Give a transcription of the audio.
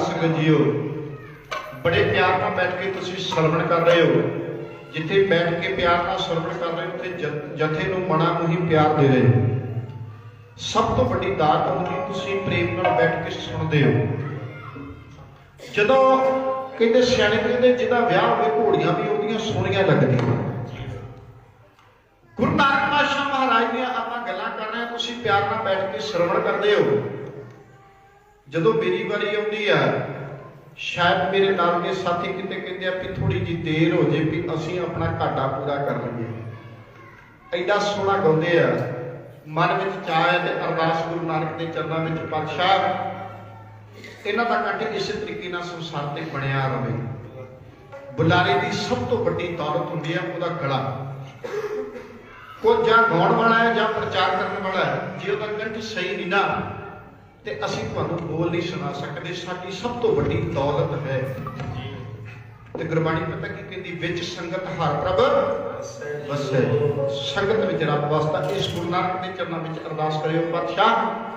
ਸਾਧ ਜੀਓ ਬੜੇ ਪਿਆਰ ਨਾਲ ਬੈਠ ਕੇ ਤੁਸੀਂ ਸਰਵਣ ਕਰ ਰਹੇ ਹੋ। ਜਿੱਥੇ ਬੈਠ ਕੇ ਪਿਆਰ ਨਾਲ ਸਰਵਣ ਕਰ ਰਹੇ ਹੋ ਤੇ ਜਥੇ ਨੂੰ ਮਨਾਂ ਨੂੰ ਪਿਆਰ ਦੇ ਰਹੇ ਹੋ। ਸਭ ਤੋਂ ਵੱਡੀ ਦਾਤ ਹੁੰਦੀ ਤੁਸੀਂ ਪ੍ਰੇਮ ਨਾਲ ਬੈਠ ਕੇ ਸੁਣਦੇ ਹੋ। ਜਦੋਂ ਕਹਿੰਦੇ ਸਿਆਣੇ ਕਹਿੰਦੇ ਜਿਹਦਾ ਵਿਆਹ ਹੋਵੇ, ਘੋੜੀਆਂ ਵੀ ਉਹਦੀਆਂ ਸੋਹਣੀਆਂ ਲੱਗਦੀਆਂ। ਗੁਰੂ ਨਾਨਕ ਪਾਤਸ਼ਾਹ ਮਹਾਰਾਜ ਦੀਆਂ ਆਪਾਂ ਗੱਲਾਂ ਕਰ ਰਹੇ ਤੁਸੀਂ ਪਿਆਰ ਨਾਲ ਬੈਠ ਕੇ ਸਰਵਣ ਕਰਦੇ ਹੋ। ਜਦੋਂ ਮੇਰੀ ਵਾਰੀ ਆਉਂਦੀ ਆ, ਸ਼ਾਇਦ ਮੇਰੇ ਨਾਲ ਦੇ ਸਾਥੀ ਕਿਤੇ ਕਹਿੰਦੇ ਆ ਵੀ ਥੋੜੀ ਜੀ ਦੇਰ ਹੋ ਜੇ ਵੀ ਅਸੀਂ ਆਪਣਾ ਘਾਟਾ ਪੂਰਾ ਕਰ ਲਈਏ। ਐਡਾ ਸੋਹਣਾ ਗਾਉਂਦੇ ਆ। ਮਨ ਵਿੱਚ ਚਾਹ ਹੈ ਤੇ ਅਰਦਾਸ ਗੁਰੂ ਨਾਨਕ ਦੇ ਚਰਨਾਂ ਵਿੱਚ ਪਾਤਸ਼ਾਹ ਇਹਨਾਂ ਦਾ ਕੰਠ ਇਸੇ ਤਰੀਕੇ ਨਾਲ ਸੰਸਾਰ ਤੇ ਬਣਿਆ ਰਹੇ ਬੁਲਾਰੇ ਦੀ ਸਭ ਤੋਂ ਵੱਡੀ ਦੌਲਤ ਹੁੰਦੀ ਹੈ ਉਹਦਾ ਗਲਾ। ਉਹ ਜਾਂ ਗਾਉਣ ਵਾਲਾ ਹੈ ਜਾਂ ਪ੍ਰਚਾਰ ਕਰਨ ਵਾਲਾ ਹੈ, ਜੇ ਉਹਦਾ ਕੰਠ ਸਹੀ ਨਹੀਂ ਨਾ ਤੇ ਅਸੀਂ ਤੁਹਾਨੂੰ ਬੋਲ ਨਹੀਂ ਸੁਣਾ ਸਕਦੇ, ਸਾਡੀ ਸਭ ਤੋਂ ਵੱਡੀ ਦੌਲਤ ਹੈ। ਤੇ ਗੁਰਬਾਣੀ ਪਤਾ ਕੀ ਕਹਿੰਦੀ, ਵਿੱਚ ਸੰਗਤ ਹਰ ਪ੍ਰਭ ਵਸੈ। ਸੰਗਤ ਵਿੱਚ ਰੱਬ ਵਸਦਾ, ਇਸ ਗੁਰੂ ਨਾਨਕ ਦੇ ਚਰਨਾਂ ਵਿੱਚ ਅਰਦਾਸ ਕਰਿਓ, ਪਾਤਸ਼ਾਹ।